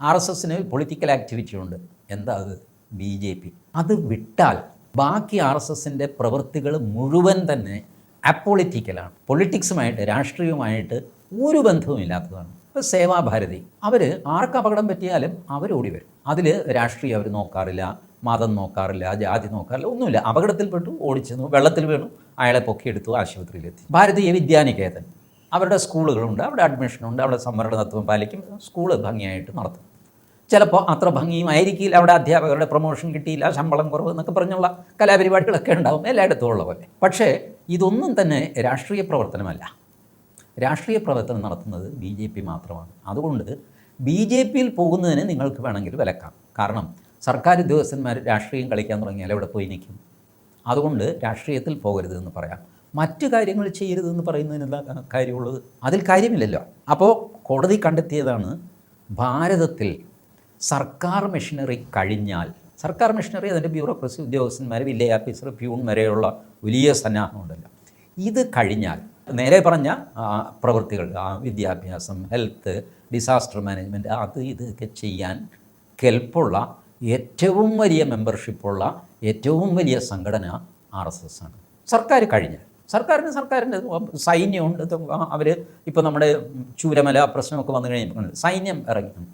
R S എസിന് political activity ഉണ്ട്. എന്താ അത്? B J P. അത് വിട്ടാൽ ബാക്കി ആർ എസ് എസിന്റെ പ്രവൃത്തികൾ മുഴുവൻ തന്നെ അപ്പൊളിറ്റിക്കലാണ് പൊളിറ്റിക്സുമായിട്ട് രാഷ്ട്രീയവുമായിട്ട് ഒരു ബന്ധവും ഇല്ലാത്തതാണ്. ഇപ്പോൾ സേവാഭാരതി. അവർ ആർക്ക് അപകടം പറ്റിയാലും അവർ ഓടി വരും. അതിൽ രാഷ്ട്രീയം അവർ നോക്കാറില്ല മതം നോക്കാറില്ല ജാതി നോക്കാറില്ല ഒന്നുമില്ല. അപകടത്തിൽപ്പെട്ടു ഓടിച്ചെന്നു വെള്ളത്തിൽ വീണു അയാളെ പൊക്കിയെടുത്തു ആശുപത്രിയിലെത്തി. ഭാരതീയ വിദ്യാനികേതൻ. അവരുടെ സ്കൂളുകളുണ്ട് അവിടെ അഡ്മിഷനുണ്ട് അവിടെ സംവരണത്വം പാലിക്കും സ്കൂൾ ഭംഗിയായിട്ട് നടത്തും. ചിലപ്പോൾ അത്ര ഭംഗിയും ആയിരിക്കില്ല അവിടെ അധ്യാപകരുടെ പ്രൊമോഷൻ കിട്ടിയില്ല ശമ്പളം കുറവ് എന്നൊക്കെ പറഞ്ഞുള്ള കലാപരിപാടികളൊക്കെ ഉണ്ടാവും എല്ലായിടത്തും ഉള്ള പോലെ. പക്ഷേ ഇതൊന്നും തന്നെ രാഷ്ട്രീയ പ്രവർത്തനമല്ല. രാഷ്ട്രീയ പ്രവർത്തനം നടത്തുന്നത് ബി ജെ പി മാത്രമാണ്. അതുകൊണ്ട് ബി ജെ പിയിൽ പോകുന്നതിന് നിങ്ങൾക്ക് വേണമെങ്കിൽ വിലക്കാം. കാരണം സർക്കാർ ഉദ്യോഗസ്ഥന്മാർ രാഷ്ട്രീയം കളിക്കാൻ തുടങ്ങിയാൽ എവിടെ പോയി നിൽക്കും? അതുകൊണ്ട് രാഷ്ട്രീയത്തിൽ പോകരുത് എന്ന് പറയാം. മറ്റു കാര്യങ്ങൾ ചെയ്യരുതെന്ന് പറയുന്നതിന് എന്താ കാര്യമുള്ളത്. അതിൽ കാര്യമില്ലല്ലോ. അപ്പോൾ കോടതി കണ്ടെത്തിയതാണ് ഭാരതത്തിൽ സർക്കാർ മെഷീനറി കഴിഞ്ഞാൽ സർക്കാർ മെഷീനറി അതിന്റെ ബ്യൂറോക്രസി ഉദ്യോഗസ്ഥന്മാർ വില്ലേജ് ഓഫീസർ പ്യൂൺ വരെയുള്ള വലിയ സന്നാഹമുണ്ടല്ലോ ഇത് കഴിഞ്ഞാൽ നേരെ പറഞ്ഞ പ്രവൃത്തികൾ വിദ്യാഭ്യാസം ഹെൽത്ത് ഡിസാസ്റ്റർ മാനേജ്മെന്റ് അത് ഇതൊക്കെ ചെയ്യാൻ കെൽപ്പുള്ള ഏറ്റവും വലിയ മെമ്പർഷിപ്പുള്ള ഏറ്റവും വലിയ സംഘടന ആർ എസ് എസ് ആണ്. സർക്കാർ കഴിഞ്ഞാൽ. സർക്കാരിന് സർക്കാരിന്റെ സൈന്യമുണ്ട്. അവർ ഇപ്പോൾ നമ്മുടെ ചൂരമല പ്രശ്നമൊക്കെ വന്നു കഴിയുമ്പോൾ സൈന്യം ഇറങ്ങി.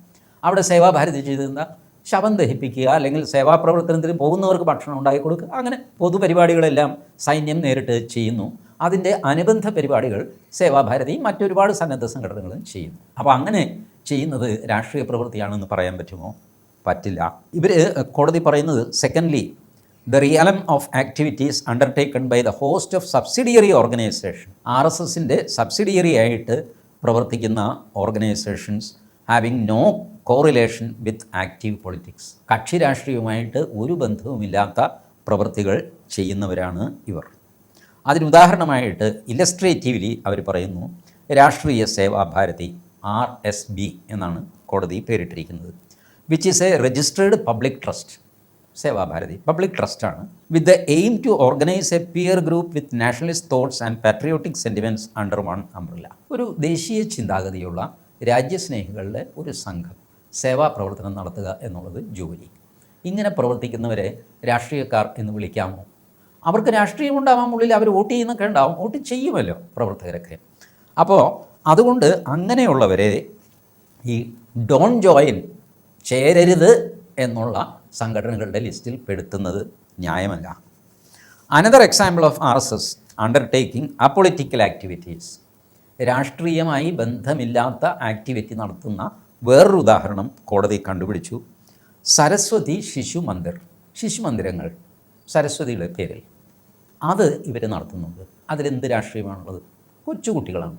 അവിടെ സേവാഭാരതി ചെയ്തിരുന്ന ശവം ദഹിപ്പിക്കുക അല്ലെങ്കിൽ സേവാപ്രവർത്തനത്തിന് പോകുന്നവർക്ക് ഭക്ഷണം ഉണ്ടാക്കി കൊടുക്കുക. അങ്ങനെ പൊതുപരിപാടികളെല്ലാം സൈന്യം നേരിട്ട് ചെയ്യുന്നു. അതിന്റെ അനുബന്ധ പരിപാടികൾ സേവാഭാരതിയും മറ്റൊരുപാട് സന്നദ്ധ സംഘടനകളും ചെയ്യുന്നു. അപ്പോൾ അങ്ങനെ ചെയ്യുന്നത് രാഷ്ട്രീയ പ്രവൃത്തിയാണെന്ന് പറയാൻ പറ്റുമോ? പറ്റില്ല. ഇവർ കോടതി പറയുന്നത് secondly the realm of activities undertaken by the host of subsidiary organisation R S എസിന്റെ സബ്സിഡിയറി ആയിട്ട് പ്രവർത്തിക്കുന്ന organisations having no correlation with active politics കക്ഷി രാഷ്ട്രീയവുമായിട്ട് ഒരു ബന്ധവുമില്ലാത്ത പ്രവൃത്തികൾ ചെയ്യുന്നവരാണ് ഇവർ. അതിന് ഉദാഹരണമായിട്ട് ഇലസ്ട്രേറ്റീവ്ലി അവർ പറയുന്നു Rashtriya Seva Bharati R S B എന്നാണ് കോടതി പേരിട്ടിരിക്കുന്നത് which is a registered public trust Sevabharati public ട്രസ്റ്റാണ് with the aim to organise a peer group with nationalist thoughts and patriotic sentiments under one umbrella ഒരു ദേശീയ ചിന്താഗതിയുള്ള രാജ്യസ്നേഹികളുടെ ഒരു സംഘം സേവാ പ്രവർത്തനം നടത്തുക എന്നുള്ളത് ജോലി. ഇങ്ങനെ പ്രവർത്തിക്കുന്നവരെ രാഷ്ട്രീയക്കാർ എന്ന് വിളിക്കാമോ? അവർക്ക് രാഷ്ട്രീയം ഉണ്ടാവാൻ ഉള്ളിൽ അവർ വോട്ട് ചെയ്യുന്നൊക്കെ ഉണ്ടാവും വോട്ട് ചെയ്യുമല്ലോ പ്രവർത്തകരൊക്കെ. അപ്പോൾ അതുകൊണ്ട് അങ്ങനെയുള്ളവരെ ഈ ഡോൺ ജോയിൻ ചേരരുത് എന്നുള്ള സംഘടനകളുടെ ലിസ്റ്റിൽ പെടുത്തുന്നത് ന്യായമല്ല. Another example of R S S undertaking apolitical activities രാഷ്ട്രീയമായി ബന്ധമില്ലാത്ത ആക്ടിവിറ്റി നടത്തുന്ന വേറൊരു ഉദാഹരണം കോടതി കണ്ടുപിടിച്ചു. സരസ്വതി ശിശു മന്ദിർ ശിശു മന്ദിരങ്ങൾ സരസ്വതിയുടെ പേരിൽ. അത് ഇവർ നടത്തുന്നുണ്ട്. അതിലെന്ത് രാഷ്ട്രീയമാണുള്ളത്? കൊച്ചുകുട്ടികളാണ്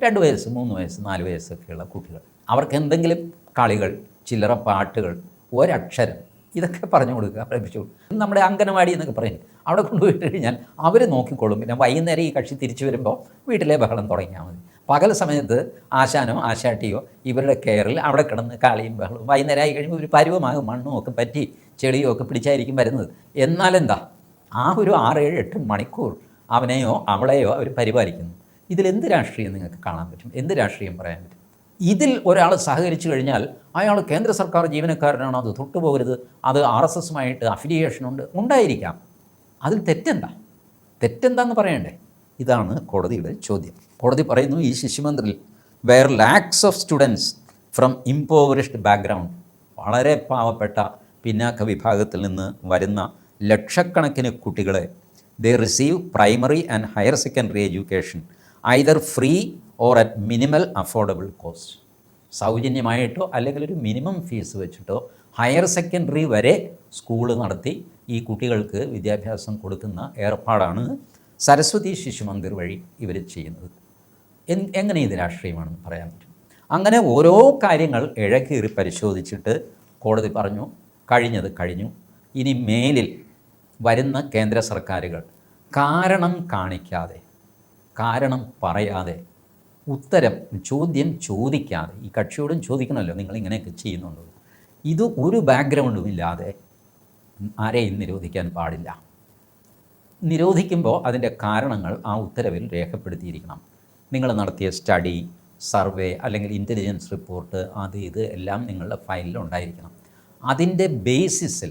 രണ്ട് വയസ്സ് മൂന്ന് വയസ്സ് നാല് വയസ്സൊക്കെയുള്ള കുട്ടികൾ. അവർക്ക് എന്തെങ്കിലും കളികൾ ചില്ലറ പാട്ടുകൾ ഒരക്ഷരം ഇതൊക്കെ പറഞ്ഞു കൊടുക്കുക പ്രേമിച്ചു നമ്മുടെ അംഗനവാടി എന്നൊക്കെ പറയും അവിടെ കൊണ്ടുപോയിട്ട് കഴിഞ്ഞാൽ അവർ നോക്കിക്കോളും. പിന്നെ വൈകുന്നേരം ഈ കക്ഷി തിരിച്ചു വരുമ്പോൾ വീട്ടിലെ ബഹളം തുടങ്ങിയാൽ മതി. പകൽ സമയത്ത് ആശാനോ ആശാട്ടിയോ ഇവരുടെ കെയറിൽ അവിടെ കിടന്ന് കാളിയും ബഹളവും വൈകുന്നേരം ആയി കഴിയുമ്പോൾ ഒരു പരുവമാകും മണ്ണും ഒക്കെ പറ്റി ചെളിയോ ഒക്കെ പിടിച്ചായിരിക്കും വരുന്നത്. എന്നാലെന്താ ആ ഒരു ആറ് ഏഴ് എട്ട് മണിക്കൂർ അവനെയോ അവളെയോ അവർ പരിപാലിക്കുന്നു. ഇതിലെന്ത് രാഷ്ട്രീയം നിങ്ങൾക്ക് കാണാൻ പറ്റും? എന്ത് രാഷ്ട്രീയം പറയാൻ പറ്റും? ഇതിൽ ഒരാൾ സഹകരിച്ചു കഴിഞ്ഞാൽ അയാൾ കേന്ദ്ര സർക്കാർ ജീവനക്കാരനാണോ അത് തൊട്ടുപോകരുത്? അത് ആർ എസ് എസുമായിട്ട് അഫിലിയേഷൻ ഉണ്ട്. ഉണ്ടായിരിക്കാം. അതിൽ തെറ്റെന്താ? തെറ്റെന്താന്ന് പറയണ്ടേ? ഇതാണ് കോടതിയുടെ ചോദ്യം. കോടതി പറയുന്നു ഈ ശിശുമന്ദിറിൽ where lakhs of students from impoverished background വളരെ പാവപ്പെട്ട പിന്നാക്ക വിഭാഗത്തിൽ നിന്ന് വരുന്ന ലക്ഷക്കണക്കിന് കുട്ടികളെ they receive primary and higher secondary education either free or at minimal affordable cost സൗജന്യമായിട്ടോ അല്ലെങ്കിൽ ഒരു മിനിമം ഫീസ് വെച്ചിട്ടോ ഹയർ സെക്കൻഡറി വരെ സ്കൂൾ നടത്തി ഈ കുട്ടികൾക്ക് വിദ്യാഭ്യാസം കൊടുക്കുന്ന ഏർപ്പാടാണ് സരസ്വതി ശിശു മന്ദിർ വഴി ഇവർ ചെയ്യുന്നത്. എൻ- എങ്ങനെ ഇത് രാഷ്ട്രീയമാണെന്ന് പറയാൻ പറ്റും? അങ്ങനെ ഓരോ കാര്യങ്ങൾ ഇഴകീറി പരിശോധിച്ചിട്ട് കോടതി പറഞ്ഞു കഴിഞ്ഞത് കഴിഞ്ഞു. ഇനി മേലിൽ വരുന്ന കേന്ദ്ര സർക്കാരുകൾ കാരണം കാണിക്കാതെ കാരണം പറയാതെ ഉത്തരം ചോദ്യം ചോദിക്കാതെ ഈ കക്ഷിയോടും ചോദിക്കണമല്ലോ നിങ്ങൾ ഇങ്ങനെയൊക്കെ ചെയ്യുന്നുണ്ടോ ഇത് ഒരു ബാക്ക്ഗ്രൗണ്ടും ഇല്ലാതെ ആരെയും നിരോധിക്കാൻ പാടില്ല. നിരോധിക്കുമ്പോൾ അതിന്റെ കാരണങ്ങൾ ആ ഉത്തരവിൽ രേഖപ്പെടുത്തിയിരിക്കണം. നിങ്ങൾ നടത്തിയ സ്റ്റഡി സർവേ അല്ലെങ്കിൽ ഇന്റലിജൻസ് റിപ്പോർട്ട് അത് ഇത് എല്ലാം നിങ്ങളുടെ ഫയലിൽ ഉണ്ടായിരിക്കണം. അതിന്റെ ബേസിസിൽ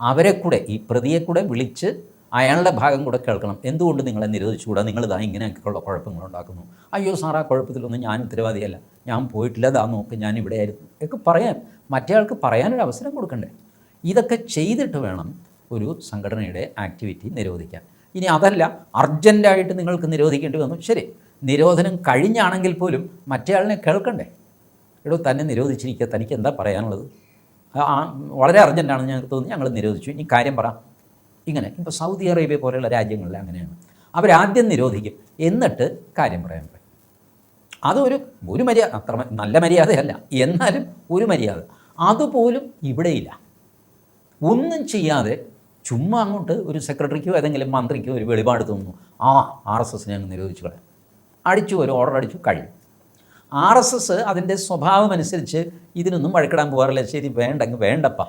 അവരെ കൂടെ ഈ പ്രതിയെ കൂടെ വിളിച്ച് അയാളുടെ ഭാഗം കൂടെ കേൾക്കണം. എന്തുകൊണ്ട് നിങ്ങളെ നിരോധിച്ചുകൂടാ? നിങ്ങൾ ഇതാ ഇങ്ങനെയൊക്കെയുള്ള കുഴപ്പങ്ങൾ ഉണ്ടാക്കുന്നു അയ്യോ സാർ ആ കുഴപ്പത്തിലൊന്നും ഞാൻ ഉത്തരവാദിയല്ല. ഞാൻ പോയിട്ടില്ല ദാ നോക്ക് ഞാൻ ഇവിടെ ആയിരുന്നു ഒക്കെ പറയാൻ മറ്റേയാൾക്ക് പറയാനൊരു അവസരം കൊടുക്കണ്ടേ? ഇതൊക്കെ ചെയ്തിട്ട് വേണം ഒരു സംഘടനയുടെ ആക്ടിവിറ്റി നിരോധിക്കാൻ. ഇനി അതല്ല അർജന്റായിട്ട് നിങ്ങൾക്ക് നിരോധിക്കേണ്ടി വന്നു. ശരി നിരോധനം കഴിഞ്ഞാണെങ്കിൽ പോലും മറ്റേയാളിനെ കേൾക്കണ്ടേ? എടോ തന്നെ നിരോധിച്ചിരിക്കുക തനിക്ക് എന്താ പറയാനുള്ളത് വളരെ അർജന്റാണെന്ന് ഞങ്ങൾക്ക് തോന്നി ഞങ്ങൾ നിരോധിച്ചു. ഇനി കാര്യം പറ. ഇങ്ങനെ. ഇപ്പോൾ സൗദി അറേബ്യ പോലെയുള്ള രാജ്യങ്ങളിൽ അങ്ങനെയാണ്. അവരാദ്യം നിരോധിക്കും. എന്നിട്ട് കാര്യം പറയാൻ പറയും അതൊരു ഒരു മര്യാദ അത്ര നല്ല മര്യാദയല്ല. എന്നാലും ഒരു മര്യാദ. അതുപോലും ഇവിടെയില്ല. ഒന്നും ചെയ്യാതെ ചുമ്മാ അങ്ങോട്ട് ഒരു സെക്രട്ടറിക്കോ ഏതെങ്കിലും മന്ത്രിക്കോ ഒരു വെളിപാട് തോന്നുന്നു. ആ ആർ എസ് എസിനെ അങ്ങ് നിരോധിച്ചു കളയാം. അടിച്ചു ഒരു ഓർഡർ അടിച്ചു കഴിയും. ആർ എസ് എസ് അതിന്റെ സ്വഭാവം അനുസരിച്ച് ഇതിനൊന്നും വഴക്കിടാൻ പോകാറില്ല. ശരി വേണ്ടെങ്കിൽ വേണ്ടപ്പ.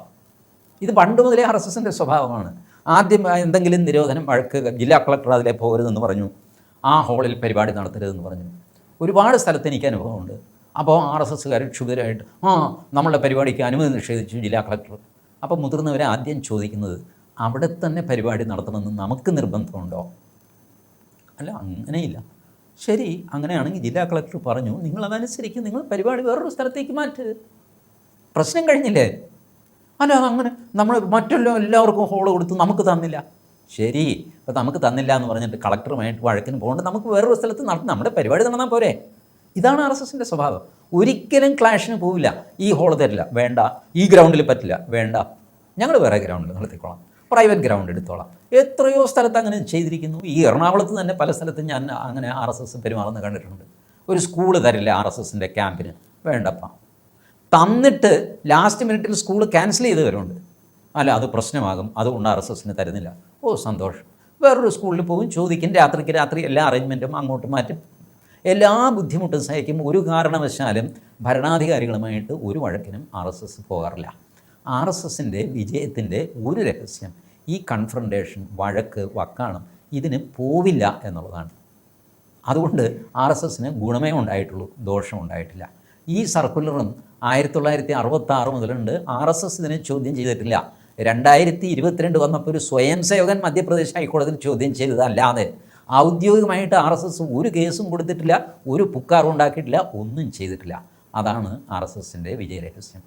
ഇത് പണ്ട് മുതലേ ആർ എസ് എസിന്റെ സ്വഭാവമാണ്. ആദ്യം എന്തെങ്കിലും നിരോധനം വഴക്ക് ജില്ലാ കളക്ടർ അതിലെ പോകരുതെന്ന് പറഞ്ഞു. ആ ഹോളിൽ പരിപാടി നടത്തരുതെന്ന് പറഞ്ഞു. ഒരുപാട് സ്ഥലത്ത് എനിക്ക് അനുഭവമുണ്ട്. അപ്പോൾ ആർ എസ് എസ്സുകാർ ക്ഷുഭിതരായിട്ട് ആ നമ്മളുടെ പരിപാടിക്ക് അനുമതി നിഷേധിച്ചു ജില്ലാ കളക്ടർ. അപ്പോൾ മുതിർന്നവരെ ആദ്യം ചോദിക്കുന്നത് അവിടെ തന്നെ പരിപാടി നടത്തണമെന്ന് നമുക്ക് നിർബന്ധമുണ്ടോ? അല്ല അങ്ങനെയില്ല. ശരി അങ്ങനെയാണെങ്കിൽ ജില്ലാ കളക്ടർ പറഞ്ഞു നിങ്ങൾ നിങ്ങൾ പരിപാടി വേറൊരു സ്ഥലത്തേക്ക് മാറ്റരുത് പ്രശ്നം കഴിഞ്ഞില്ലേ? അല്ല അങ്ങനെ നമ്മൾ മറ്റെല്ലാം എല്ലാവർക്കും ഹോൾ കൊടുത്ത് നമുക്ക് തന്നില്ല. ശരി അപ്പോൾ നമുക്ക് തന്നില്ല എന്ന് പറഞ്ഞിട്ട് കളക്ടറുമായിട്ട് വഴക്കിന് പോകേണ്ട നമുക്ക് വേറൊരു സ്ഥലത്ത് നടത്തി നമ്മുടെ പരിപാടി നടന്നാൽ പോരെ. ഇതാണ് ആർ എസ് എസിന്റെ സ്വഭാവം. ഒരിക്കലും ക്ലാഷിന് പോവില്ല. ഈ ഹോൾ തരില്ല. വേണ്ട. ഈ ഗ്രൗണ്ടിൽ പറ്റില്ല. വേണ്ട. ഞങ്ങൾ വേറെ ഗ്രൗണ്ടിൽ നടത്തിക്കോളാം പ്രൈവറ്റ് ഗ്രൗണ്ട് എടുത്തോളാം. എത്രയോ സ്ഥലത്ത് അങ്ങനെ ചെയ്തിരിക്കുന്നു. ഈ എറണാകുളത്ത് തന്നെ പല സ്ഥലത്തും ഞാൻ അങ്ങനെ ആർ എസ് എസ് പെരുമാറുന്ന കണ്ടിട്ടുണ്ട്. ഒരു സ്കൂൾ തരില്ല ആർ എസ് എസിന്റെ ക്യാമ്പിന് വേണ്ടപ്പ. തന്നിട്ട് ലാസ്റ്റ് മിനിറ്റിൽ സ്കൂൾ ക്യാൻസൽ ചെയ്തവരുണ്ട്. അല്ല അത് പ്രശ്നമാകും. അതുകൊണ്ട് ആർ എസ് എസിന് തരുന്നില്ല. ഓ സന്തോഷം. വേറൊരു സ്കൂളിൽ പോകും ചോദിക്കും. രാത്രിക്ക് രാത്രി എല്ലാ അറേഞ്ച്മെന്റും അങ്ങോട്ട് മാറ്റും. എല്ലാ ബുദ്ധിമുട്ടും സഹിക്കും. ഒരു കാരണവശാലും ഭരണാധികാരികളുമായിട്ട് ഒരു വഴക്കിനും ആർ എസ് എസ് പോകാറില്ല. ആർ എസ് എസിന്റെ വിജയത്തിന്റെ ഒരു രഹസ്യം ഈ കൺഫ്രണ്ടേഷൻ വഴക്ക് വക്കാണം ഇതിന് പോവില്ല എന്നുള്ളതാണ്. അതുകൊണ്ട് ആർ എസ് എസിന് ഗുണമേ ഉണ്ടായിട്ടുള്ളൂ ദോഷം ഉണ്ടായിട്ടില്ല. ഈ സർക്കുലറും ആയിരത്തി തൊള്ളായിരത്തി അറുപത്തി ആറ് മുതലുണ്ട്. ആർ എസ് എസ് ഇതിനെ ചോദ്യം ചെയ്തിട്ടില്ല. രണ്ടായിരത്തി ഇരുപത്തിരണ്ട് വന്നപ്പോൾ ഒരു സ്വയം സേവകൻ മധ്യപ്രദേശ് ഹൈക്കോടതിയിൽ ചോദ്യം ചെയ്തതല്ലാതെ ഔദ്യോഗികമായിട്ട് ആർ എസ് എസ് ഒരു കേസും കൊടുത്തിട്ടില്ല ഒരു പുക്കാറും ഉണ്ടാക്കിയിട്ടില്ല ഒന്നും ചെയ്തിട്ടില്ല. അതാണ് ആർ എസ് എസിന്റെ വിജയരഹസ്യം.